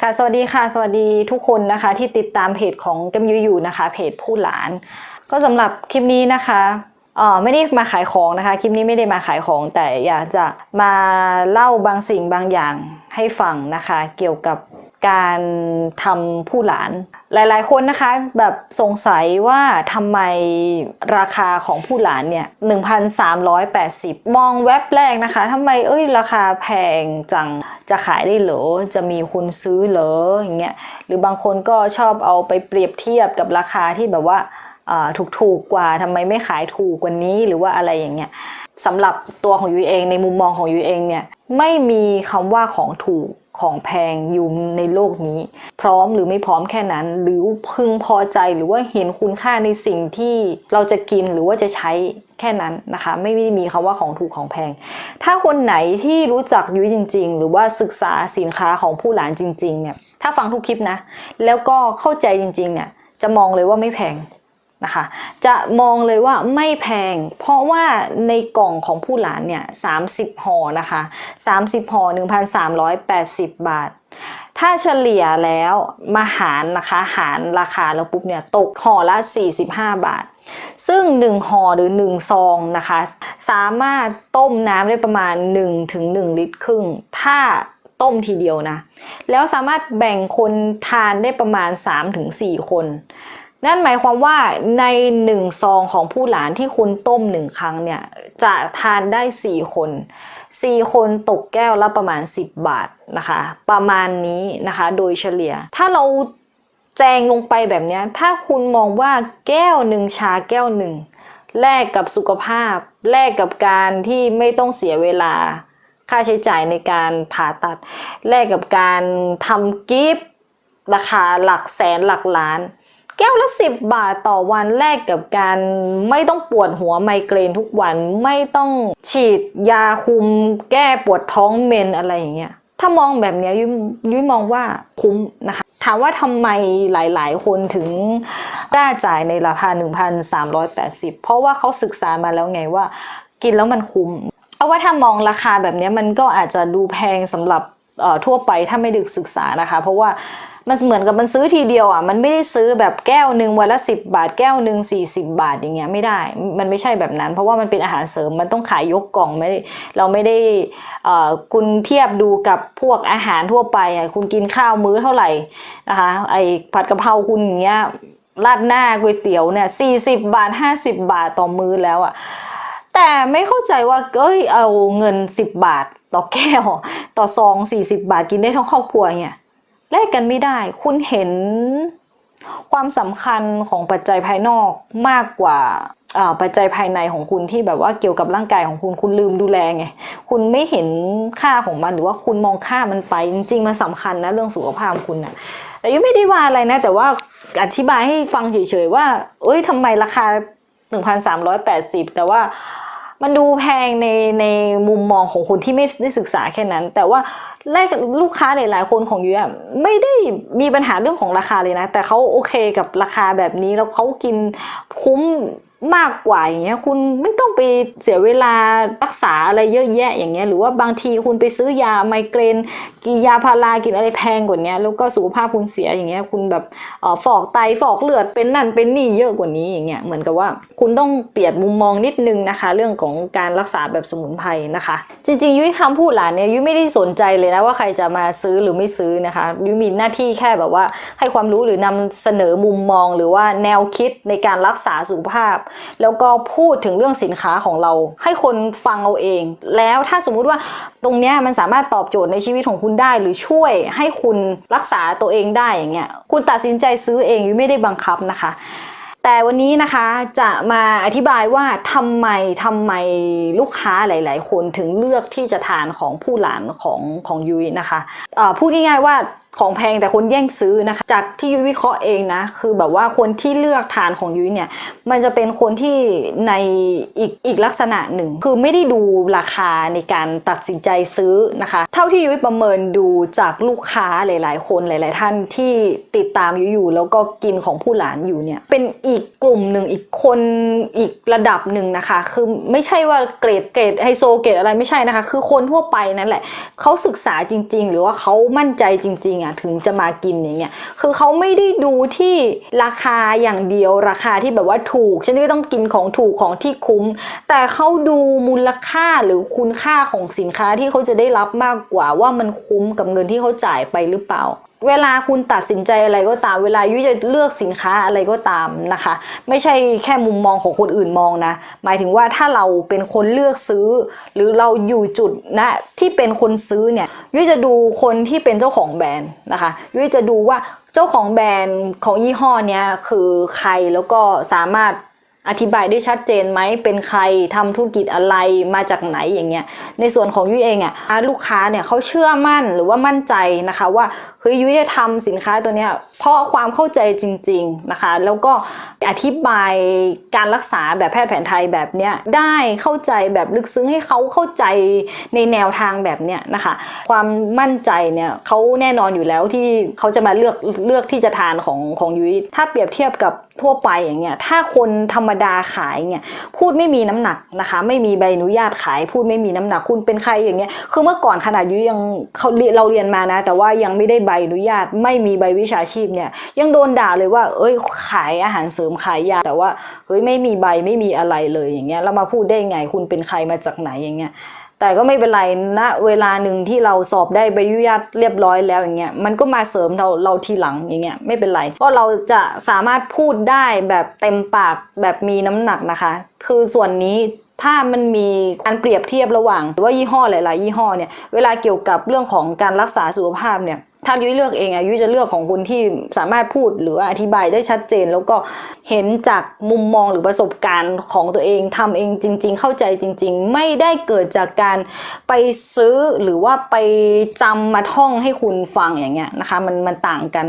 ค่ะสวัสดีค่ะ สวัสดีทุกคนนะคะ ที่ติดตามเพจของกัมยูอยู่นะคะ เพจผู้หลาน ก็สำหรับคลิปนี้นะคะเอ่อไม่ได้มาขายของนะคะ คลิปนี้ไม่ได้มาขายของแต่อยากจะมาเล่าบางสิ่งบางอย่างให้ฟังนะคะ เกี่ยวกับ การทำผู้หลาน หลายๆ คนนะคะแบบสงสัยว่าทำไมราคาของผู้หลานเนี่ย 1,380 มองแว็บแรกนะคะทำไมเอ้ยราคาแพงจังจะขายได้เหรอ จะมีคนซื้อเหรออย่างเงี้ยหรือบางคนก็ชอบเอาไปเปรียบเทียบกับราคาที่แบบว่าถูกถูกๆกว่าทำไมไม่ขายถูกกว่านี้หรือว่าอะไรอย่างเงี้ยสำหรับตัวของยูเองในมุมมองของยูเองเนี่ยไม่มีคำว่าของถูก ของแพงอยู่ในโลกนี้ พร้อมหรือไม่พร้อมแค่นั้น หรือพึงพอใจหรือว่าเห็นคุณค่าในสิ่งที่เราจะกินหรือว่าจะใช้แค่นั้นนะคะ ไม่ได้มีคำว่าของถูกของแพง ถ้าคนไหนที่รู้จักยุ้ยจริง ๆ หรือว่าศึกษาสินค้าของผู้หลานจริง ๆ เนี่ย ถ้าฟังทุกคลิปนะ แล้วก็เข้าใจจริง ๆ เนี่ย จะมองเลยว่าไม่แพง นะคะ จะมองเลยว่าไม่แพง เพราะว่าในกล่องของผู้หลานเนี่ย30ห่อนะคะ30ห่อ1,380บาท ถ้าเฉลี่ยแล้วมาหารนะคะ หารราคาแล้วปุ๊บเนี่ยตกห่อละ45บาท ซึ่ง1ห่อหรือ1ซองนะคะ สามารถต้มน้ำได้ประมาณ1-1ลิตรครึ่ง ถ้าต้มทีเดียวนะ แล้วสามารถแบ่งคนทานได้ประมาณ 3-4 คน นั่นหมายความว่าในหนึ่งซองของผู้หลานที่คุณต้มหนึ่งครั้งเนี่ยจะทานได้4คน4คนตกแก้วละประมาณ 10 บาทนะคะ ประมาณนี้นะคะ โดยเฉลี่ย ถ้าเราแจงลงไปแบบนี้ ถ้าคุณมองว่าแก้วหนึ่งชาแก้วหนึ่งแลกกับสุขภาพ แลกกับการที่ไม่ต้องเสียเวลาค่าใช้จ่ายในการผ่าตัด แลกกับการทำกิฟต์ราคาหลักแสนหลักล้าน แก้วละ10บบาทต่อวันแลกกับการไม่ต้องปวดหัวไมเกรนทุกวันไม่ต้องฉีดยาคุม แก้ปวดท้องเมนอะไรอย่างเงี้ยถ้ามองแบบเนี้ยยุ้ยยุ้ยมองว่าคุ้มนะคะ ถามว่าทำไมหลายๆ คนถึงกล้าจ่ายในราคา 1,380 เพราะว่าเขาศึกษามาแล้วไงว่า กินแล้วมันคุ้มเอาว่าถ้ามองราคาแบบนี้มันก็อาจจะดูแพงสำหรับทั่วไปถ้าไม่ดึกศึกษานะคะ เพราะว่า มันเหมือนกับมันซื้อทีเดียวอะมันไม่ได้ซื้อแบบแก้วหนึ่งวันละสิบาท แก้วหนึ่งสี่สิบาทอย่างเงี้ยไม่ได้ มันไม่ใช่แบบนั้น เพราะว่ามันเป็นอาหารเสริมมันต้องขายยกกล่องไม่เราไม่ได้คุณเทียบดูกับพวกอาหารทั่วไปอะคุณกินข้าวมื้อเท่าไหร่นะคะไอผัดกะเพราคุณอย่างเงี้ยราดหน้าก๋วยเตี๋ยวเนี่ยสี่สิบบาทห้าสิบบาทต่อมื้อแล้วอะแต่ไม่เข้าใจว่าเอ้ยเอาเงินสิบบาทต่อแก้ว ต่อซองสี่สิบาทกินได้ทั้งครอบครัวเนี่ย แลกกันไม่ได้ คุณเห็นความสำคัญของปัจจัยภายนอกมากกว่าปัจจัยภายในของคุณที่แบบว่าเกี่ยวกับร่างกายของคุณคุณลืมดูแลไงคุณไม่เห็นค่าของมันหรือว่าคุณมองค่ามันไป จริงๆมันสำคัญนะเรื่องสุขภาพของคุณนะแต่ยังไม่ได้ว่าอะไรนะ แต่ว่าอธิบายให้ฟังเฉยๆว่า เอ้ยทำไมราคา 1,380 แต่ว่า มันดูแพงในในมุมมองของคนที่ไม่ได้ศึกษาแค่นั้น แต่ว่าแรกลูกค้าหลายๆคนของยูอะไม่ได้มีปัญหาเรื่องของราคาเลยนะ แต่เขาโอเคกับราคาแบบนี้แล้วเขากินคุ้ม มากกว่าอย่างเงี้ยคุณไม่ต้องไปเสียเวลารักษาอะไรเยอะแยะอย่างเงี้ยหรือว่าบางทีคุณไปซื้อยาไมเกรนกินยาพารากินอะไรแพงกว่านี้แล้วก็สุขภาพคุณเสียอย่างเงี้ยคุณแบบฝอกไตฟอกเลือดเป็นนั่นเป็นนี่เยอะกว่านี้อย่างเงี้ยเหมือนกับว่าคุณต้องเปลี่ยนมุมมองนิดนึงนะคะ เรื่องของการรักษาแบบสมุนไพรนะคะ จริง ๆยุ้ยคำพูดหลานเนี่ยยุ้ยไม่ได้สนใจเลยนะว่าใครจะมาซื้อหรือไม่ซื้อนะคะยุ้ยมีหน้าที่แค่แบบว่าให้ความรู้หรือนำเสนอมุมมอง หรือว่าแนวคิดในการรักษาสุขภาพแล้วก็พูดถึงเรื่องสินค้าของเรา ให้คนฟังเอาเอง แล้วถ้าสมมุติว่าตรงเนี้ยมันสามารถตอบโจทย์ในชีวิตของคุณได้หรือช่วยให้คุณรักษาตัวเองได้อย่างเงี้ยคุณตัดสินใจซื้อเองไม่ได้บังคับนะคะแต่วันนี้นะคะจะมาอธิบายว่าทำไมทำไมลูกค้าหลาย ๆ คนถึงเลือกที่จะทานของผู้หลานของของยุ้ยนะคะะพูดง่ายๆว่า ของแพงแต่คนแย่งซื้อนะคะ จากที่ยุ้ยวิเคราะห์เองนะ คือแบบว่าคนที่เลือกทานของยุ้ยเนี่ย มันจะเป็นคนที่ในอีกอีกลักษณะหนึ่ง คือไม่ได้ดูราคาในการตัดสินใจซื้อนะคะ เท่าที่ยุ้ยประเมินดูจากลูกค้าหลาย ๆ คนหลาย ๆ ท่านที่ติดตามยุ้ยอยู่แล้วก็กินของผู้หลานอยู่เนี่ยเป็นอีกกลุ่มหนึ่งอีกคนอีกระดับหนึ่งนะคะ คือไม่ใช่ว่าเกรดเกรดไฮโซเกรดอะไรไม่ใช่นะคะ คือคนทั่วไปนั่นแหละเขาศึกษาจริง ๆ หรือว่าเขามั่นใจจริง ๆอะอะถึงจะมากินอย่างเงี้ยคือเขาไม่ได้ดูที่ราคาอย่างเดียวราคาที่แบบว่าถูกฉันก็ต้องกินของถูกของที่คุ้ม แต่เขาดูมูลค่าหรือคุณค่าของสินค้าที่เขาจะได้รับมากกว่าว่ามันคุ้มกับเงินที่เขาจ่ายไปหรือเปล่า เวลาคุณตัดสินใจอะไรก็ตาม เวลายุ้ยจะเลือกสินค้าอะไรก็ตามนะคะ ไม่ใช่แค่มุมมองของคนอื่นมองนะ หมายถึงว่าถ้าเราเป็นคนเลือกซื้อ หรือเราอยู่จุดนะที่เป็นคนซื้อเนี่ยยุ้ยจะดูคนที่เป็นเจ้าของแบรนด์นะคะยุ้ยจะดูว่าเจ้าของแบรนด์ของยี่ห้อเนี้ยคือใครแล้วก็สามารถ อธิบายได้ชัดเจนไหมเป็นใครทำธุรกิจอะไรมาจากไหนอย่างเงี้ยในส่วนของยุ้ยเองอะลูกค้าเนี่ยเขาเชื่อมั่นหรือว่ามั่นใจนะคะ ว่าเฮ้ยยุ้ยจะทำสินค้าตัวเนี้ยเพราะความเข้าใจจริง ๆนะคะ แล้วก็อธิบายการรักษาแบบแพทย์แผนไทยแบบเนี้ยได้เข้าใจแบบลึกซึ้งให้เขาเข้าใจในแนวทางแบบเนี้ยนะคะ ความมั่นใจเนี่ยเขาแน่นอนอยู่แล้วที่เขาจะมาเลือกเลือกที่จะทานของของยุ้ยถ้าเปรียบเทียบกับ ทั่วไปอย่างเงี้ยถ้าคนธรรมดาขายเนี่ยพูดไม่มีน้ำหนักนะคะ ไม่มีใบอนุญาตขาย พูดไม่มีน้ำหนักคุณเป็นใครอย่างเงี้ยคือเมื่อก่อนขนาดยุยังเขาเรเราเรียนมานะ แต่ว่ายังไม่ได้ใบอนุญาต ไม่มีใบวิชาชีพเนี่ยยังโดนด่าเลยว่า เอ้ยขายอาหารเสริมขายยาแต่ว่าเฮ้ยไม่มีใบไม่มีอะไรเลยอย่างเงี้ยแล้วมาพูดได้ไงคุณเป็นใครมาจากไหนอย่างเงี้ย แต่ก็ไม่เป็นไรณเวลาหนึ่งที่เราสอบได้ใบอนุญาตเรียบร้อยแล้วอย่างเงี้ยมันก็มาเสริมเราเราทีหลังอย่างเงี้ยไม่เป็นไรเพราะเราจะสามารถพูดได้แบบเต็มปากแบบมีน้ำหนักนะคะ คือส่วนนี้ถ้ามันมีการเปรียบเทียบระหว่างหรือว่ายี่ห้อหลาย ๆ ยี่ห้อเนี่ยเวลาเกี่ยวกับเรื่องของการรักษาสุขภาพเนี่ยถ้ายุ้ยเลือกเองอะยุ้ยจะเลือกของคุณที่สามารถพูดหรือว่าอธิบายได้ชัดเจน แล้วก็เห็นจากมุมมองหรือประสบการณ์ของตัวเองทำเองจริง ๆ เข้าใจจริง ๆ ไม่ได้เกิดจากการไปซื้อหรือว่าไปจำมาท่องให้คุณฟังอย่างเงี้ยนะคะมันมันต่างกัน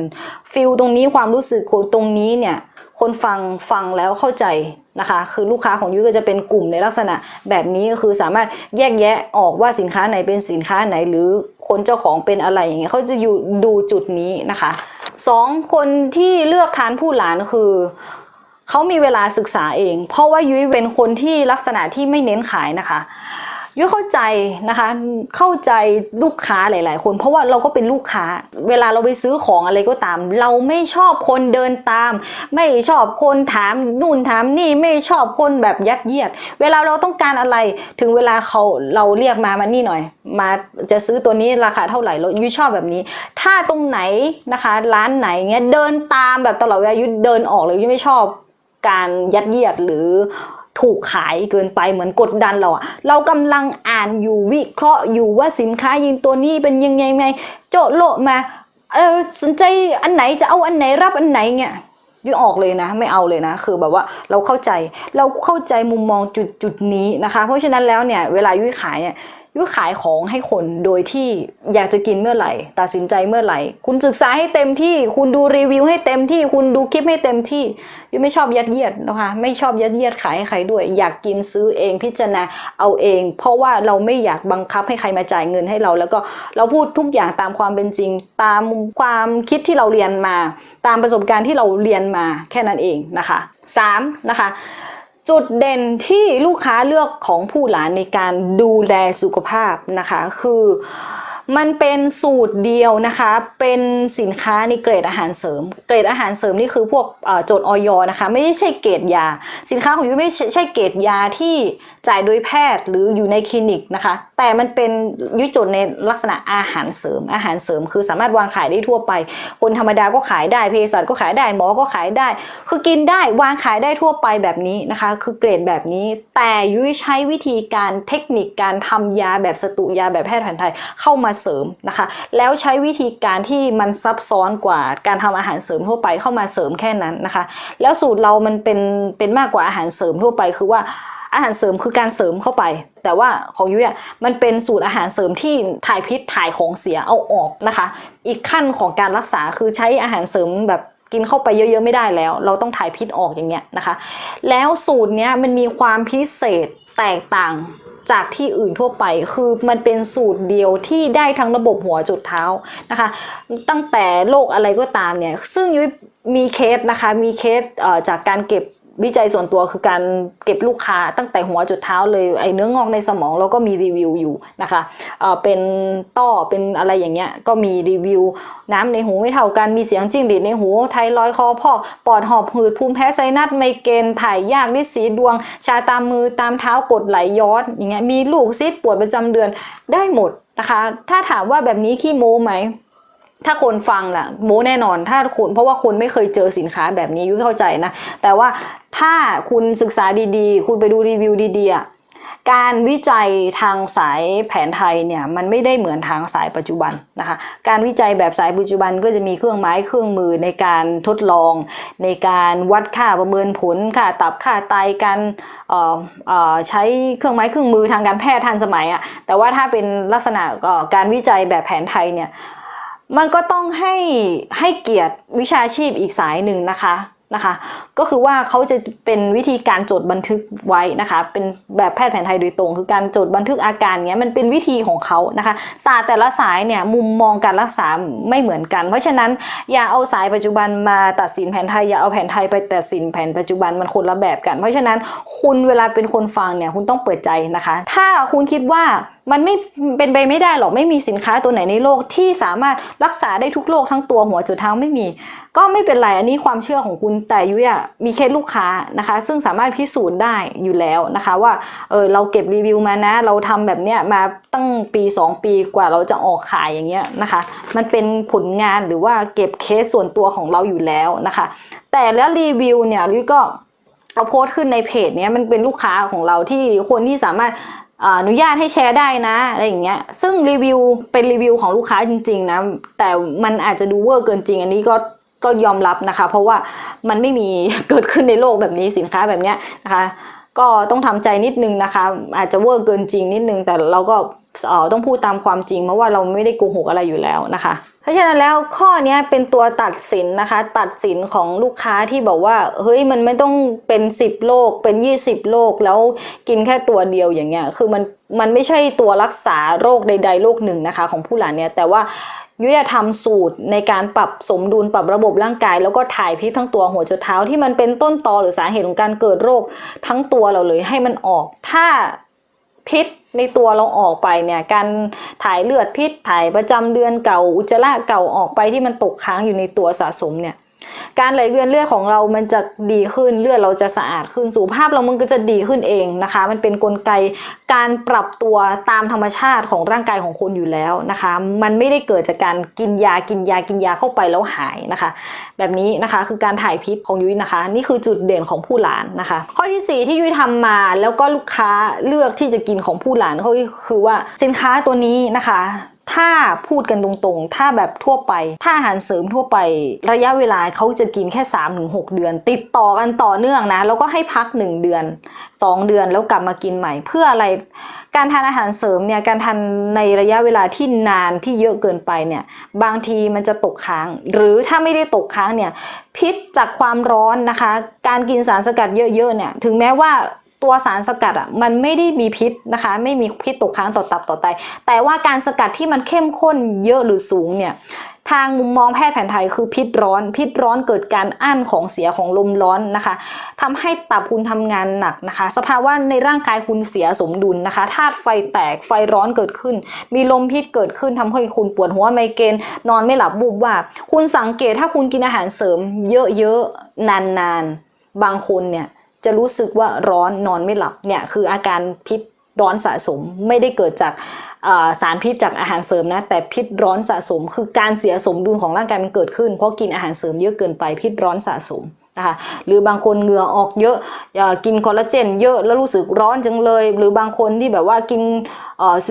ฟิลตรงนี้ความรู้สึกตรงนี้เนี่ยคนฟังฟังแล้วเข้าใจ นะคะ คือลูกค้าของยุ้ยก็จะเป็นกลุ่มในลักษณะแบบนี้ก็คือสามารถแยกแยะออกว่าสินค้าไหนเป็นสินค้าไหนหรือคนเจ้าของเป็นอะไรอย่างเงี้ยเขาจะอยู่ดูจุดนี้นะคะสองคนที่เลือกทานผู้หลานคือเขามีเวลาศึกษาเอง เพราะว่ายุ้ยเป็นคนที่ลักษณะที่ไม่เน้นขายนะคะ ยุ้ยเข้าใจนะคะ เข้าใจลูกค้าหลาย ๆ คน เพราะว่าเราก็เป็นลูกค้า เวลาเราไปซื้อของอะไรก็ตาม เราไม่ชอบคนเดินตาม ไม่ชอบคนถามนู่นถามนี่ไม่ชอบคนแบบยัดเยียด เวลาเราต้องการอะไร ถึงเวลาเขาเราเรียกมามานี่หน่อย มาจะซื้อตัวนี้ราคาเท่าไหร่เรายุ้ยชอบแบบนี้ ถ้าตรงไหนนะคะ ร้านไหนเงี้ยเดินตามแบบตลอดเวลายุ้ยเดินออกเลยยุ้ยไม่ชอบการยัดเยียดหรือ ถูกขายเกินไปเหมือนกดดันเราอะเรากำลังอ่านอยู่วิเคราะห์อยู่ว่าสินค้ายินตัวนี้เป็นยังไงไงโจโละมาเออสนใจอันไหนจะเอาอันไหนรับอันไหนเนี่ยยุยออกเลยนะ ไม่เอาเลยนะ คือแบบว่าเราเข้าใจเราเข้าใจมุมมองจุดจุดนี้นะคะ เพราะฉะนั้นแล้วเนี่ยเวลายุ้ยขายเนี่ย ยุ้ยขายของให้คนโดยที่อยากจะกินเมื่อไหร่ ตัดสินใจเมื่อไหร่ คุณศึกษาให้เต็มที่ คุณดูรีวิวให้เต็มที่ คุณดูคลิปให้เต็มที่ยุ้ยไม่ชอบยัดเยียดนะคะ ไม่ชอบยัดเยียดขายให้ใครด้วย อยากกินซื้อเองพิจารณาเอาเอง เพราะว่าเราไม่อยากบังคับให้ใครมาจ่ายเงินให้เรา แล้วก็เราพูดทุกอย่างตามความเป็นจริง ตามความคิดที่เราเรียนมา ตามประสบการณ์ที่เราเรียนมาแค่นั้นเองนะคะสามนะคะ จุดเด่นที่ลูกค้าเลือกของผู้หลานในการดูแลสุขภาพนะคะ คือ มันเป็นสูตรเดียวนะคะ เป็นสินค้าในเกรดอาหารเสริม เกรดอาหารเสริมนี่คือพวกโจทย์ออยนะคะ ไม่ใช่เกรดยา สินค้าของยูไม่ใช่เกรดยาที่จ่ายโดยแพทย์หรืออยู่ในคลินิกนะคะ แต่มันเป็นยุยโจทย์ในลักษณะอาหารเสริม อาหารเสริมคือสามารถวางขายได้ทั่วไป คนธรรมดาก็ขายได้เภสัชก็ขายได้หมอก็ขายได้ คือกินได้วางขายได้ทั่วไปแบบนี้นะคะ คือเกรดแบบนี้ แต่ยุ้ยใช้วิธีการเทคนิคการทำยาแบบสตุยาแบบแพทย์แผนไทยเข้ามาเสริมนะคะ แล้วใช้วิธีการที่มันซับซ้อนกว่าการทำอาหารเสริมทั่วไปเข้ามาเสริมแค่นั้นนะคะ แล้วสูตรเรามันเป็นเป็นมากกว่าอาหารเสริมทั่วไปคือว่าอาหารเสริมคือการเสริมเข้าไป แต่ว่าของยุ้ยอะมันเป็นสูตรอาหารเสริมที่ถ่ายพิษถ่ายของเสียเอาออกนะคะ อีกขั้นของการรักษาคือใช้อาหารเสริมแบบกินเข้าไปเยอะๆไม่ได้แล้ว เราต้องถ่ายพิษออกอย่างเงี้ยนะคะ แล้วสูตรเนี้ยมันมีความพิเศษแตกต่าง จากที่อื่นทั่วไปคือมันเป็นสูตรเดียวที่ได้ทั้งระบบหัวจุดเท้านะคะ ตั้งแต่โรคอะไรก็ตามเนี่ย ซึ่งยุ้ยมีเคสนะคะ มีเคสจากการเก็บ วิจัยส่วนตัวคือการเก็บลูกค้าตั้งแต่หัวจุดเท้าเลยไอ้เนื้องอกในสมองเราก็มีรีวิวอยู่นะคะเอ่อเป็นต้อเป็นอะไรอย่างเงี้ยก็มีรีวิว น้ำในหูไม่เท่ากันมีเสียงจิ้งหรีดในหูไทรอยคอพอกปอดหอบหืดภูมิแพ้ไซนัสไมเกรนถ่ายยากลิสีดวง ชาตามมือตามเท้ากดไหลย้อนอย่างเงี้ยมีลูกซิดปวดประจำเดือนได้หมดนะคะ ถ้าถามว่าแบบนี้ขี้โม้ไหม ถ้าคนฟังล่ะโม้แน่นอนถ้าคุณเพราะว่าคนไม่เคยเจอสินค้าแบบนี้ยุ้ยเข้าใจนะ แต่ว่าถ้าคุณศึกษาดีๆ คุณไปดูรีวิวดีๆการวิจัยทางสายแผนไทยเนี่ยมันไม่ได้เหมือนทางสายปัจจุบันนะคะ การวิจัยแบบสายปัจจุบันก็จะมีเครื่องไม้เครื่องมือในการทดลอง ในการวัดค่าประเมินผลค่าตับค่าไตการใช้เครื่องไม้เครื่องมือทางการแพทย์ทันสมัยอะแต่ว่าถ้าเป็นลักษณะการวิจัยแบบแผนไทยเนี่ย มันก็ต้องให้ให้เกียรติวิชาชีพอีกสายหนึ่งนะคะนะคะ ก็คือว่าเขาจะเป็นวิธีการจดบันทึกไว้นะคะ เป็นแบบแพทย์แผนไทยโดยตรง คือการจดบันทึกอาการเงี้ยมันเป็นวิธีของเขานะคะ ศาสตร์แต่ละสายเนี่ยมุมมองการรักษาไม่เหมือนกัน เพราะฉะนั้นอย่าเอาสายปัจจุบันมาตัดสินแผนไทยอย่าเอาแผนไทยไปตัดสินแผนปัจจุบันมันคนละแบบกัน เพราะฉะนั้นคุณเวลาเป็นคนฟังเนี่ยคุณต้องเปิดใจนะคะ ถ้าคุณคิดว่ามันไม่เป็นไปไม่ได้หรอกไม่มีสินค้าตัวไหนในโลกที่สามารถรักษาได้ทุกโรคทั้งตัวหัวจุดเท้าไม่มี ก็ไม่เป็นไรอันนี้ความเชื่อของคุณแต่ยุ้ยอะมีเคสลูกค้านะคะ ซึ่งสามารถพิสูจน์ได้อยู่แล้วนะคะว่าเออเราเก็บรีวิวมานะ เราทำแบบเนี้ยมาตั้งปี 2 ปีกว่าเราจะออกขายอย่างเงี้ยนะคะ มันเป็นผลงานหรือว่าเก็บเคสส่วนตัวของเราอยู่แล้วนะคะ แต่แล้วรีวิวเนี่ยยุ้ยก็เอาโพสต์ขึ้นในเพจเนี้ยมันเป็นลูกค้าของเราที่คนที่สามารถ อนุญาตให้แชร์ได้นะอะไรอย่างเงี้ยซึ่งรีวิวเป็นรีวิวของลูกค้าจริงๆนะแต่มันอาจจะดูเวอร์เกินจริง อันนี้ก็ก็ยอมรับนะคะ เพราะว่ามันไม่มีเกิดขึ้นในโลกแบบนี้สินค้าแบบเนี้ยนะคะ ก็ต้องทำใจนิดนึงนะคะ อาจจะเวอร์เกินจริงนิดนึงแต่เราก็ ต้องพูดตามความจริงเพราะว่าเราไม่ได้โกหกอะไรอยู่แล้วนะคะ เพราะฉะนั้นแล้วข้อนี้เป็นตัวตัดสินนะคะ ตัดสินของลูกค้าที่บอกว่าเฮ้ยมันไม่ต้องเป็น 10 โรคเป็น 20 โรคแล้วกินแค่ตัวเดียวอย่างเงี้ยคือมันมันไม่ใช่ตัวรักษาโรคใด ๆ โรคหนึ่งนะคะ ของผู้หลานเนี่ยแต่ว่ายุ้ยจะทำสูตรในการปรับสมดุลปรับระบบร่างกาย แล้วก็ถ่ายพิษทั้งตัวหัวจนเท้าที่มันเป็นต้นตอหรือสาเหตุของการเกิดโรคทั้งตัวเราเลยให้มันออก ถ้าพิษ ในตัวเราออกไปเนี่ยการถ่ายเลือดพิษถ่ายประจำเดือนเก่าอุจจาระเก่าออกไปที่มันตกค้างอยู่ในตัวสะสมเนี่ย การไหลเวียนเลือดของเรามันจะดีขึ้นเลือดเราจะสะอาดขึ้นสุขภาพเรามันก็จะดีขึ้นเองนะคะ มันเป็นนกลไกการปรับตัวตามธรรมชาติของร่างกายของคนอยู่แล้วนะคะ มันไม่ได้เกิดจากการกินยากินยากินยาเข้าไปแล้วหายนะคะ แบบนี้นะคะคือการถ่ายพิษของยุ้ยนะคะ นี่คือจุดเด่นของผู้หลานนะคะ ข้อที่สี่ที่ยุ้ยทำมาแล้วก็ลูกค้าเลือกที่จะกินของผู้หลานก็คือว่าสินค้าตัวนี้นะคะ ถ้าพูดกันตรงๆ ถ้าแบบทั่วไป ถ้าอาหารเสริมทั่วไประยะเวลาเขาจะกินแค่ 3-6 เดือน ติดต่อกันต่อเนื่องนะ แล้วก็ให้พัก 1 เดือน 2 เดือนแล้วกลับมากินใหม่ เพื่ออะไร การทานอาหารเสริมเนี่ย การทานในระยะเวลาที่นานที่เยอะเกินไปเนี่ย บางทีมันจะตกค้าง หรือถ้าไม่ได้ตกค้างเนี่ย พิษจากความร้อนนะคะ การกินสารสกัดเยอะๆเนี่ย ถึงแม้ว่า ตัวสารสกัดอะมันไม่ได้มีพิษนะคะ ไม่มีพิษตกค้างต่อตับต่อไต แต่ว่าการสกัดที่มันเข้มข้นเยอะหรือสูงเนี่ยทางมุมมองแพทย์แผนไทยคือพิษร้อน พิษร้อนเกิดการอั้นของเสียของลมร้อนนะคะทำให้ตับคุณทำงานหนักนะคะ สภาวะในร่างกายคุณเสียสมดุลนะคะธาตุไฟแตกไฟร้อนเกิดขึ้น มีลมพิษเกิดขึ้นทำให้คุณปวดหัวไมเกรนนอนไม่หลับบูบว่าบคุณสังเกตถ้าคุณกินอาหารเสริมเยอะๆนานๆ บางคนเนี่ย จะรู้สึกว่าร้อนนอนไม่หลับเนี่ยคืออาการพิษร้อนสะสมไม่ได้เกิดจากสารพิษจากอาหารเสริมนะแต่พิษร้อนสะสม คือการเสียสมดุลของร่างกายมันเกิดขึ้น เพราะกินอาหารเสริมเยอะเกินไปพิษร้อนสะสมนะคะหรือบางคนเหงื่อออกเยอะกินคอลลาเจนเยอะแล้วรู้สึกร้อนจังเลย หรือบางคนที่แบบว่ากิน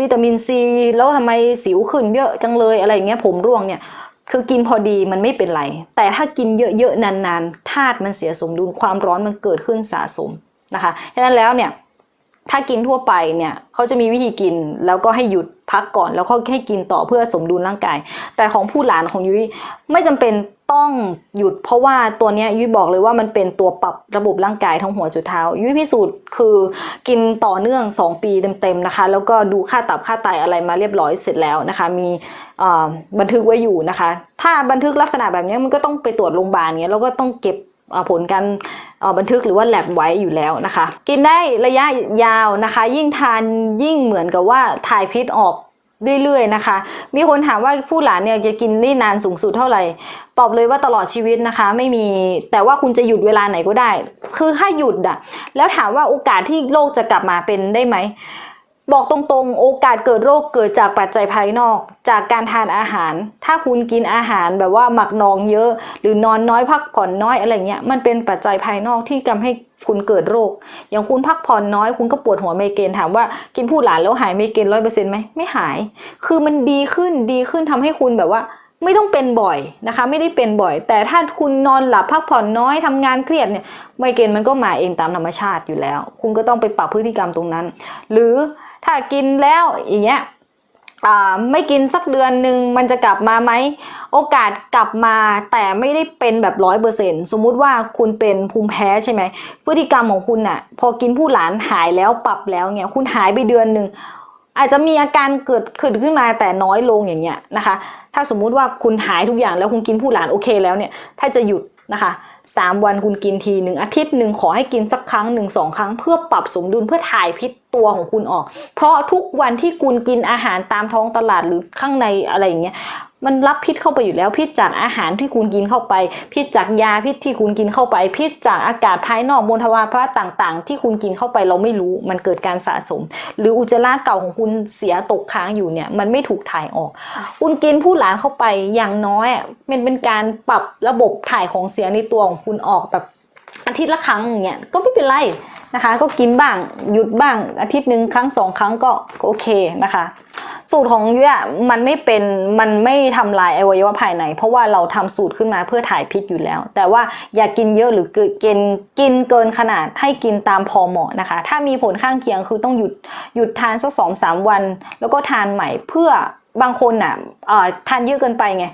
วิตามินซีแล้วทำไมสิวขึ้นเยอะจังเลยอะไรอย่างเงี้ยผมร่วงเนี่ย คือกินพอดีมันไม่เป็นไร แต่ถ้ากินเยอะๆนานๆธาตุมันเสียสมดุลความร้อนมันเกิดขึ้นสะสมนะคะดังนั้นแล้วเนี่ยถ้ากินทั่วไปเนี่ยเขาจะมีวิธีกินแล้วก็ให้หยุด พักก่อนแล้วก็ให้กินต่อเพื่อสมดุลร่างกาย แต่ของผู้หลานของยุ้ยไม่จำเป็นต้องหยุด เพราะว่าตัวนี้ยุ้ยบอกเลยว่ามันเป็นตัวปรับระบบร่างกายทั้งหัวจุดเท้า ยุ้ยพิสูจน์คือกินต่อเนื่อง 2 ปีเต็มๆนะคะ แล้วก็ดูค่าตับค่าไตอะไรมาเรียบร้อยเสร็จแล้วนะคะ มีบันทึกไว้อยู่นะคะ ถ้าบันทึกลักษณะแบบนี้มันก็ต้องไปตรวจโรงพยาบาลเงี้ยแล้วก็ต้องเก็บ ผลการออบันทึกหรือว่าแลบไว้อยู่แล้วนะคะ กินได้ระยะยาวนะคะ ยิ่งทานยิ่งเหมือนกับว่าถ่ายพิษออกเรื่อยๆนะคะ มีคนถามว่าผู้หลานเนี่ยจะกินได้นานสูงสุดเท่าไหร่ ตอบเลยว่าตลอดชีวิตนะคะ ไม่มี แต่ว่าคุณจะหยุดเวลาไหนก็ได้ คือถ้าหยุดอะแล้วถามว่าโอกาสที่โรคจะกลับมาเป็นได้ไหม บอกตรงๆ โอกาสเกิดโรคเกิดจากปัจจัยภายนอก จากการทานอาหาร ถ้าคุณกินอาหารแบบว่าหมักนองเยอะ หรือนอนน้อยพักผ่อนน้อยอะไรเงี้ยมันเป็นปัจจัยภายนอกที่ทำให้คุณเกิดโรค อย่างคุณพักผ่อนน้อยคุณก็ปวดหัวไมเกรนถามว่ากินผู้หลานแล้วหายไมเกรนร้อยเปอร์เซ็นต์ไหมไม่หาย คือมันดีขึ้นดีขึ้นทำให้คุณแบบว่าไม่ต้องเป็นบ่อยนะคะ ไม่ได้เป็นบ่อย แต่ถ้าคุณนอนหลับพักผ่อนน้อยทำงานเครียดเนี่ยไมเกรนมันก็มาเองตามธรรมชาติอยู่แล้ว คุณก็ต้องไปปรับพฤติกรรมตรงนั้น หรือ ถ้ากินแล้วอย่างเงี้ยไม่กินสักเดือนหนึ่งมันจะกลับมาไหม โอกาสกลับมาแต่ไม่ได้เป็นแบบร้อยเปอร์เซ็นสมมุติว่าคุณเป็นภูมิแพ้ใช่ไหมพฤติกรรมของคุณน่ะพอกินผู้หลานหายแล้วปรับแล้วเนี่ยคุณหายไปเดือนหนึ่งอาจจะมีอาการเกิดขึ้นขึ้นมาแต่น้อยลงอย่างเงี้ยนะคะ ถ้าสมมุติว่าคุณหายทุกอย่างแล้วคุณกินผู้หลานโอเคแล้วเนี่ยถ้าจะหยุดนะคะสามวันคุณกินทีหนึ่งอาทิตย์หนึ่งขอให้กินสักครั้งหนึ่งสองครั้งเพื่อปรับสมดุลเพื่อถ่ายพิษตัวของคุณออก เพราะทุกวันที่คุณกินอาหารตามท้องตลาดหรือข้างในอะไรอย่างเงี้ยมันรับพิษเข้าไปอยู่แล้วพิษจากอาหารที่คุณกินเข้าไป พิษจากยาพิษที่คุณกินเข้าไป พิษจากอากาศภายนอกมลภาวะต่างๆ ที่คุณกินเข้าไปเราไม่รู้มันเกิดการสะสม หรืออุจจาระเก่าของคุณเสียตกค้างอยู่เนี่ยมันไม่ถูกถ่ายออก คุณกินผู้หลานเข้าไปอย่างน้อยมันเป็นการปรับระบบถ่ายของเสียในตัวของคุณออกแบบ อาทิตย์ละครั้งอย่างเงี้ยก็ไม่เป็นไรนะคะ ก็กินบ้างหยุดบ้างอาทิตย์หนึ่งครั้งสองครั้งก็โอเคนะคะ สูตรของยุ้ยอะมันไม่เป็นมันไม่ทำลายอวัยวะภายใน เพราะว่าเราทำสูตรขึ้นมาเพื่อถ่ายพิษอยู่แล้ว แต่ว่าอย่ากินเยอะหรือเกินกินเกินขนาดให้กินตามพอเหมาะนะคะ ถ้ามีผลข้างเคียงคือต้องหยุดหยุดทานสักสองสามวัน แล้วก็ทานใหม่เพื่อบางคนอะอ่อทานเยอะเกินไปไง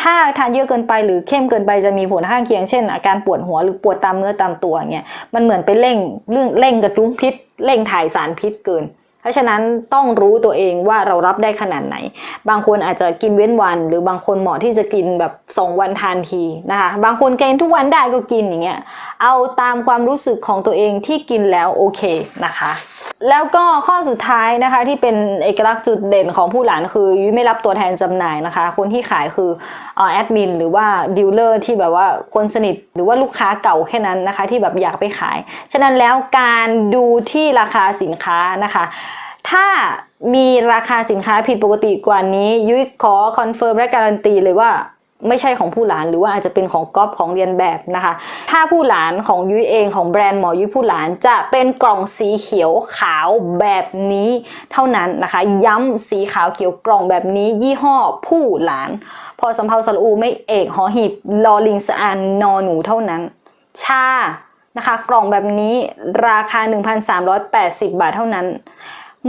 ถ้าทานเยอะเกินไปหรือเข้มเกินไปจะมีผลข้างเคียงเช่น อาการปวดหัวหรือปวดตามเนื้อตามตัวเงี้ยมันเหมือนไปเร่งเรื่องเร่งกระตุ้นพิษเร่งถ่ายสารพิษเกิน เพราะฉะนั้นต้องรู้ตัวเองว่าเรารับได้ขนาดไหน บางคนอาจจะกินเว้นวัน หรือบางคนเหมาะที่จะกินแบบ 2 วันทานทีนะคะบางคนกินทุกวันได้ก็กินอย่างเงี้ยเอาตามความรู้สึกของตัวเองที่กินแล้วโอเคนะคะแล้วก็ข้อสุดท้ายนะคะที่เป็นเอกลักษณ์จุดเด่นของผู้หลานคือยุ้ยไม่รับตัวแทนจำหน่ายนะคะ คนที่ขายคือแอดมินหรือว่าดีลเลอร์ที่แบบว่าคนสนิทหรือว่าลูกค้าเก่าแค่นั้นนะคะ ที่แบบอยากไปขาย ฉะนั้นแล้วการดูที่ราคาสินค้านะคะ ถ้ามีราคาสินค้าผิดปกติกว่านี้ยุ้ยขอคอนเฟิร์มและการันตีเลยว่า ไม่ใช่ของผู้หลานหรือว่าอาจจะเป็นของก๊อปของเรียนแบบนะคะ ถ้าผู้หลานของยุ้ยเองของแบรนด์หมอยุ้ยผู้หลานจะเป็นกล่องสีเขียวขาวแบบนี้เท่านั้นนะคะ ย้ำสีขาวเขียวกล่องแบบนี้ ยี่ห้อผู้หลาน พอสำเภาสระอูไม่เอกหอหีบลอลิงสะอานนอหนูเท่านั้น ชานะคะกล่องแบบนี้ราคา 1,380 บาทเท่านั้น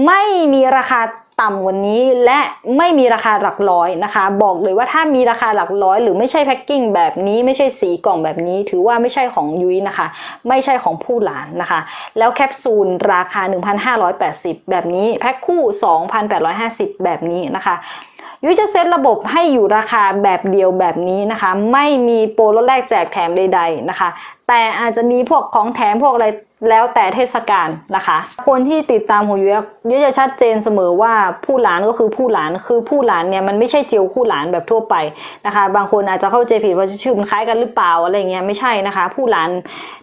ไม่มีราคา ต่ำกว่านี้และไม่มีราคาหลักร้อยนะคะ บอกเลยว่าถ้ามีราคาหลักร้อย หรือไม่ใช่แพ็คกิ้งแบบนี้ไม่ใช่สีกล่องแบบนี้ ถือว่าไม่ใช่ของยุ้ยนะคะ ไม่ใช่ของผู้หลานนะคะ แล้วแคปซูลราคา 1,580 แบบนี้แพ็คคู่ 2,850 แบบนี้นะคะยุ้ยจะเซตระบบให้อยู่ราคาแบบเดียวแบบนี้นะคะ ไม่มีโปรลดแรกแจกแถมใดๆนะคะ แต่อาจจะมีพวกของแถมพวกอะไรแล้วแต่เทศกาลนะคะ คนที่ติดตามของยุ้ยยุ้ยจะชัดเจนเสมอว่าผู้หลานก็คือผู้หลานคือผู้หลานเนี่ยมันไม่ใช่เจลคู่หลานแบบทั่วไปนะคะ บางคนอาจจะเข้าใจผิดว่าชื่อมันคล้ายกันหรือเปล่าอะไรเงี้ยไม่ใช่นะคะ ผู้หลาน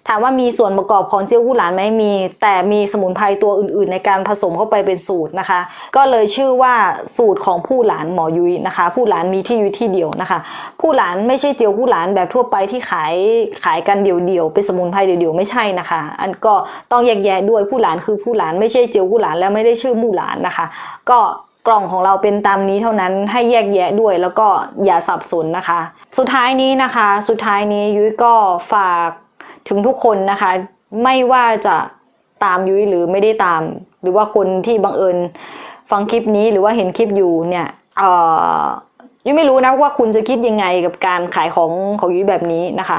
ถามว่ามีส่วนประกอบของเจลคู่หลานไหมมี แต่มีสมุนไพรตัวอื่น ๆ ในการผสมเข้าไปเป็นสูตรนะคะ ก็เลยชื่อว่าสูตรของผู้หลานหมอยุ้ยนะคะ ผู้หลานมีที่ยุ้ยที่เดียวนะคะ ผู้หลานไม่ใช่เจลคู่หลานแบบทั่วไปที่ขายขายกันเดี่ยวๆเป็นสมุนไพรเดียวๆไม่ใช่นะคะ อันก็ต้องแยกแยะด้วยผู้หลานคือผู้หลานไม่ใช่เจลคู่หลานแล้วไม่ได้ชื่อมู่หลานนะคะ ก็กล่องของเราเป็นตามนี้เท่านั้นให้แยกแยะด้วยแล้วก็อย่าสับสนนะคะ สุดท้ายนี้นะคะ สุดท้ายนี้ยุ้ยก็ฝากถึงทุกคนนะคะ ไม่ว่าจะตามยุ้ยหรือไม่ได้ตาม หรือว่าคนที่บังเอิญฟังคลิปนี้หรือว่าเห็นคลิปอยู่เนี่ยเอ่อยุ้ยไม่รู้นะว่าคุณจะคิดยังไงกับการขายของของยุ้ยแบบนี้นะคะ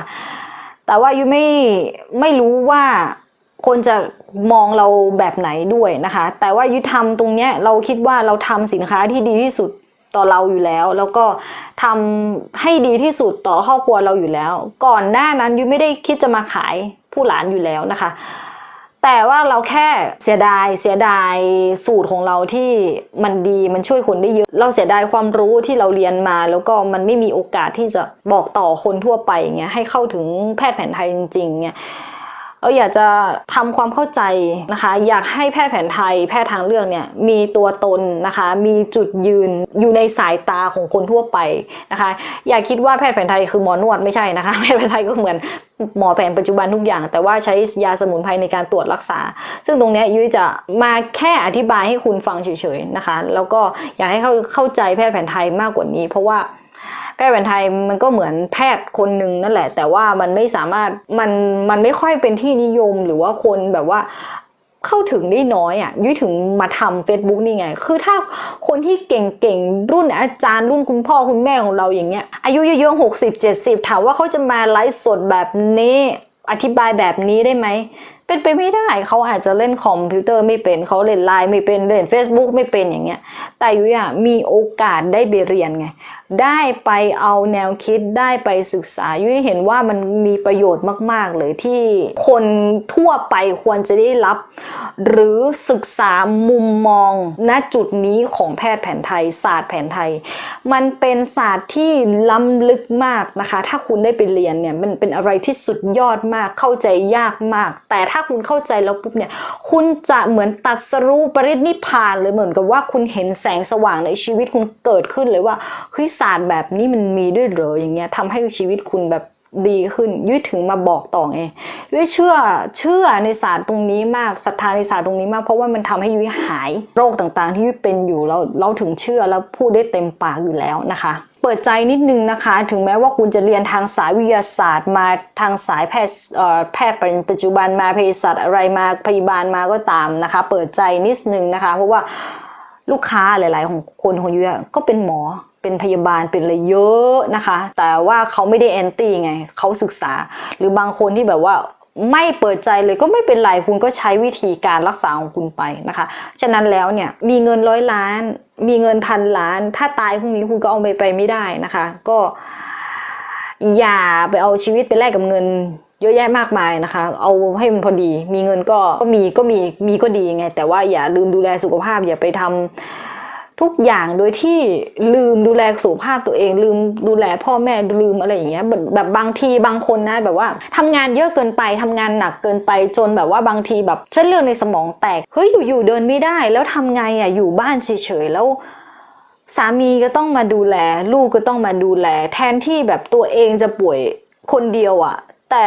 แต่ว่ายุ้ยไม่ไม่รู้ว่าคนจะมองเราแบบไหนด้วยนะคะ แต่ว่ายุ้ยทำตรงเนี้ยเราคิดว่าเราทำสินค้าที่ดีที่สุดต่อเราอยู่แล้ว แล้วก็ทำให้ดีที่สุดต่อครอบครัวเราอยู่แล้ว ก่อนหน้านั้นยุ้ยไม่ได้คิดจะมาขายผู้หลานอยู่แล้วนะคะ แต่ว่าเราแค่เสียดายเสียดายสูตรของเราที่มันดีมันช่วยคนได้เยอะ เราเสียดายความรู้ที่เราเรียนมา แล้วก็มันไม่มีโอกาสที่จะบอกต่อคนทั่วไปอย่างเงี้ยให้เข้าถึงแพทย์แผนไทยจริงๆเงี้ย เราอยากจะทำความเข้าใจนะคะ อยากให้แพทย์แผนไทยแพทย์ทางเลือกเนี่ยมีตัวตนนะคะ มีจุดยืนอยู่ในสายตาของคนทั่วไปนะคะ อย่าคิดว่าแพทย์แผนไทยคือหมอนวดไม่ใช่นะคะ แพทย์แผนไทยก็เหมือนหมอแผนปัจจุบันทุกอย่าง แต่ว่าใช้ยาสมุนไพรในการตรวจรักษา ซึ่งตรงนี้ยยุ้ยจะมาแค่อธิบายให้คุณฟังเฉยๆนะคะ แล้วก็อยากให้เข้าเข้าใจแพทย์แผนไทยมากกว่านี้ เพราะว่า แพทย์แผนไทยมันก็เหมือนแพทย์คนหนึ่งนั่นแหละ แต่ว่ามันไม่สามารถมันมันไม่ค่อยเป็นที่นิยมหรือว่าคนแบบว่าเข้าถึงได้น้อยอะยุ้ยถึงมาทำ Facebook นี่ไง คือถ้าคนที่เก่งๆ รุ่นอาจารย์รุ่นคุณพ่อคุณแม่ของเราอย่างเงี้ย อายุเยอะๆหกสิบเจ็ดสิบถามว่าเขาจะมาไลฟ์สดแบบนี้ อธิบายแบบนี้ได้ไหม เป็นไปไม่ได้เขาอาจจะเล่นคอมพิวเตอร์ไม่เป็นเขาเล่นไลน์ไม่เป็นเล่น Facebook ไม่เป็นอย่างเงี้ย แต่ยุ้ยอะมีโอกาสได้ไปเรียนไง ได้ไปเอาแนวคิดได้ไปศึกษายุ้ยเห็นว่ามันมีประโยชน์มาก ๆ เลยที่คนทั่วไปควรจะได้รับ หรือศึกษามุมมองณจุดนี้ของแพทย์แผนไทย ศาสตร์แผนไทย มันเป็นศาสตร์ที่ล้ำลึกมากนะคะ ถ้าคุณได้ไปเรียนเนี่ยมันเป็นอะไรที่สุดยอดมากเข้าใจยากมาก แต่ถ้าคุณเข้าใจแล้วปุ๊บเนี่ยคุณจะเหมือนตัดสรู้ปรินิพพานเลยเหมือนกับว่าคุณเห็นแสงสว่างในชีวิตคุณเกิดขึ้นเลยว่าเฮ้ยศาสตร์แบบนี้มันมีด้วยเหรออย่างเงี้ยทำให้ชีวิตคุณแบบดีขึ้นยุ้ยถึงมาบอกต่อไงยุ้ยเชื่อเชื่อในศาสตร์ตรงนี้มากศรัทธาในศาสตร์ตรงนี้มาก เพราะว่ามันทำให้ยุ้ยหายโรคต่างๆ ที่ยุ้ยเป็นอยู่เราเราถึงเชื่อแล้วพูดได้เต็มปากอยู่แล้วนะคะ เปิดใจนิดนึงนะคะ ถึงแม้ว่าคุณจะเรียนทางสายวิทยาศาสตร์ มาทางสายแพทย์เอ่อแพทย์ปัจจุบันมาเภสัชอะไรมาพยาบาลมาก็ตามนะคะ เปิดใจนิดนึงนะคะ เพราะว่าลูกค้าหลาย ๆ ของคนของยุ้ยก็เป็นหมอ เป็นพยาบาลเป็นอะไรเยอะนะคะ แต่ว่าเขาไม่ได้แอนตี้ไงเขาศึกษา หรือบางคนที่แบบว่าไม่เปิดใจเลยก็ไม่เป็นไรคุณก็ใช้วิธีการรักษาของคุณไปนะคะ ฉะนั้นแล้วเนี่ยมีเงินร้อยล้าน มีเงินพันล้าน ถ้าตายพรุ่งนี้คุณก็เอาไปไปไม่ได้นะคะ ก็อย่าไปเอาชีวิตไปแลกกับเงินเยอะแยะมากมายนะคะ เอาให้มันพอดี มีเงินก็ก็มีก็มีมีก็ดีไง แต่ว่าอย่าลืมดูแลสุขภาพอย่าไปทำ ทุกอย่างโดยที่ลืมดูแลสุขภาพตัวเอง ลืมดูแลพ่อแม่ลืมอะไรอย่างเงี้ยแบบแบบบางทีบางคนนะแบบว่าทำงานเยอะเกินไปทำงานหนักเกินไปจนแบบว่าบางทีแบบเส้นเลือดในสมองแตกเฮ้ยอยู่ๆเดินไม่ได้ แล้วทำไงอะอยู่บ้านเฉยๆแล้วสามีก็ต้องมาดูแล ลูกก็ต้องมาดูแล แทนที่แบบตัวเองจะป่วยคนเดียวอะ่ะ แต่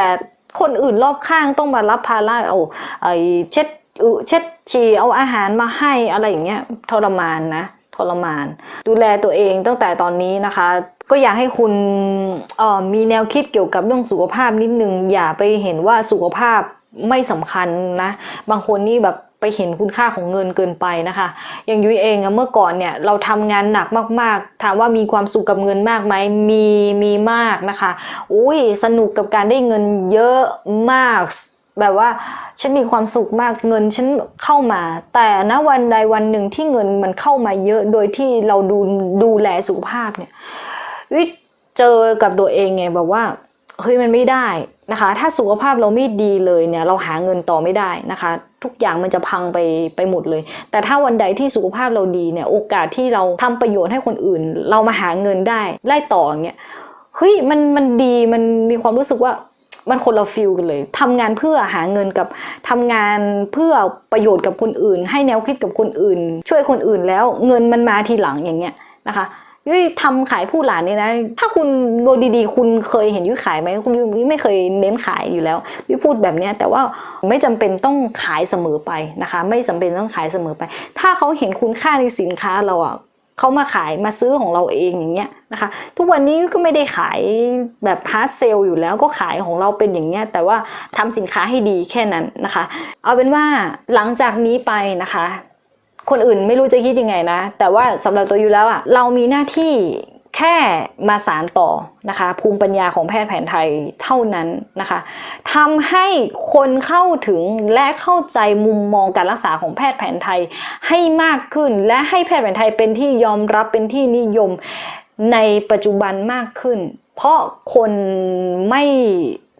คนอื่นรอบข้างต้องมารับภาระเอาไอ้เช็ดอึเช็ดฉี่เอาอาหารมาให้อะไรอย่างเงี้ยทรมานนะ ทรมาน ดูแลตัวเองตั้งแต่ตอนนี้นะคะ ก็อยากให้คุณออมีแนวคิดเกี่ยวกับเรื่องสุขภาพนิดนึง อย่าไปเห็นว่าสุขภาพไม่สำคัญนะ บางคนนี่แบบไปเห็นคุณค่าของเงินเกินไปนะคะ อย่างยุ้ยเองอะเมื่อก่อนเนี่ยเราทำงานหนักมากๆ ถามว่ามีความสุขกับเงินมากไหมมีมีมากนะคะ อุ้ยสนุกกับการได้เงินเยอะมาก แบบว่าฉันมีความสุขมากเงินฉันเข้ามา แต่ณวันใดวันหนึ่งที่เงินมันเข้ามาเยอะโดยที่เราดูดูแลสุขภาพเนี่ยวิเจอกับตัวเองไงแบบว่าเฮ้ยมันไม่ได้นะคะ ถ้าสุขภาพเราไม่ดีเลยเนี่ยเราหาเงินต่อไม่ได้นะคะ ทุกอย่างมันจะพังไปไปหมดเลย แต่ถ้าวันใดที่สุขภาพเราดีเนี่ยโอกาสที่เราทำประโยชน์ให้คนอื่น เรามาหาเงินได้ไล่ต่ออย่างเงี้ยเฮ้ยมันมันดีมันมีความรู้สึกว่า มันคนละฟิลกันเลยทำงานเพื่อหาเงินกับทำงานเพื่อประโยชน์กับคนอื่น ให้แนวคิดกับคนอื่น ช่วยคนอื่นแล้วเงินมันมาทีหลังอย่างเงี้ยนะคะยุ้ยทำขายผู้หลานนี่นะ ถ้าคุณดูดีๆ คุณเคยเห็นยุ้ยขายไหมคุณยุ้ยไม่เคยเน้นขายอยู่แล้วยุ้ยพูดแบบเนี้ยแต่ว่าไม่จำเป็นต้องขายเสมอไปนะคะ ไม่จำเป็นต้องขายเสมอไป ถ้าเขาเห็นคุณค่าในสินค้าเราอะเขามาขายมาซื้อของเราเองอย่างเงี้ย นะคะ ทุกวันนี้ก็ไม่ได้ขายแบบฮาร์ดเซลอยู่แล้วก็ขายของเราเป็นอย่างเงี้ยแต่ว่าทำสินค้าให้ดีแค่นั้นนะคะ เอาเป็นว่าหลังจากนี้ไปนะคะ คนอื่นไม่รู้จะคิดยังไงนะ แต่ว่าสำหรับตัวอยู่แล้วอะเรามีหน้าที่แค่มาสารต่อนะคะ ภูมิปัญญาของแพทย์แผนไทยเท่านั้นนะคะทำให้คนเข้าถึงและเข้าใจมุมมองการรักษาของแพทย์แผนไทยให้มากขึ้น และให้แพทย์แผนไทยเป็นที่ยอมรับเป็นที่นิยม ในปัจจุบันมากขึ้น เพราะคนไม่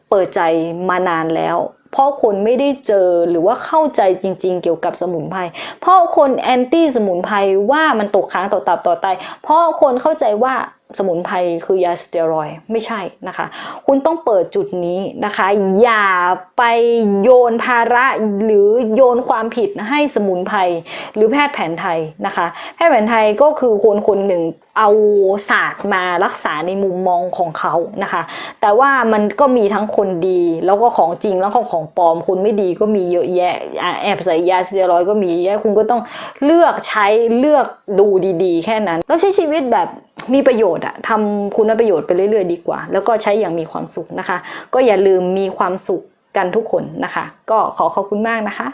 เปิดใจมานานแล้ว เพราะคนไม่ได้เจอหรือว่าเข้าใจจริง ๆ เกี่ยวกับสมุนไพรเพราะคนแอนตี้สมุนไพรว่ามันตกค้างต่อตับต่อไตเพราะคนเข้าใจว่า สมุนไพรคือยาสเตียรอยไม่ใช่นะคะ คุณต้องเปิดจุดนี้นะคะ อย่าไปโยนภาระหรือโยนความผิดให้สมุนไพรหรือแพทย์แผนไทยนะคะ แพทย์แผนไทยก็คือคนคนหนึ่งเอาศาสตร์มารักษาในมุมมองของเขานะคะ แต่ว่ามันก็มีทั้งคนดีแล้วก็ของจริงแล้วก็ของปลอมคนไม่ดีก็มีเยอะแยะแอบใส่ยาสเตียรอยก็มีเยอะแยะคุณก็ต้องเลือกใช้เลือกดูดีๆ แค่นั้น แล้วใช้ชีวิตแบบ มีประโยชน์อะทำคุณประโยชน์ไปเรื่อยๆดีกว่า แล้วก็ใช้อย่างมีความสุขนะคะ ก็อย่าลืมมีความสุขกันทุกคนนะคะ ก็ขอขอบคุณมากนะคะ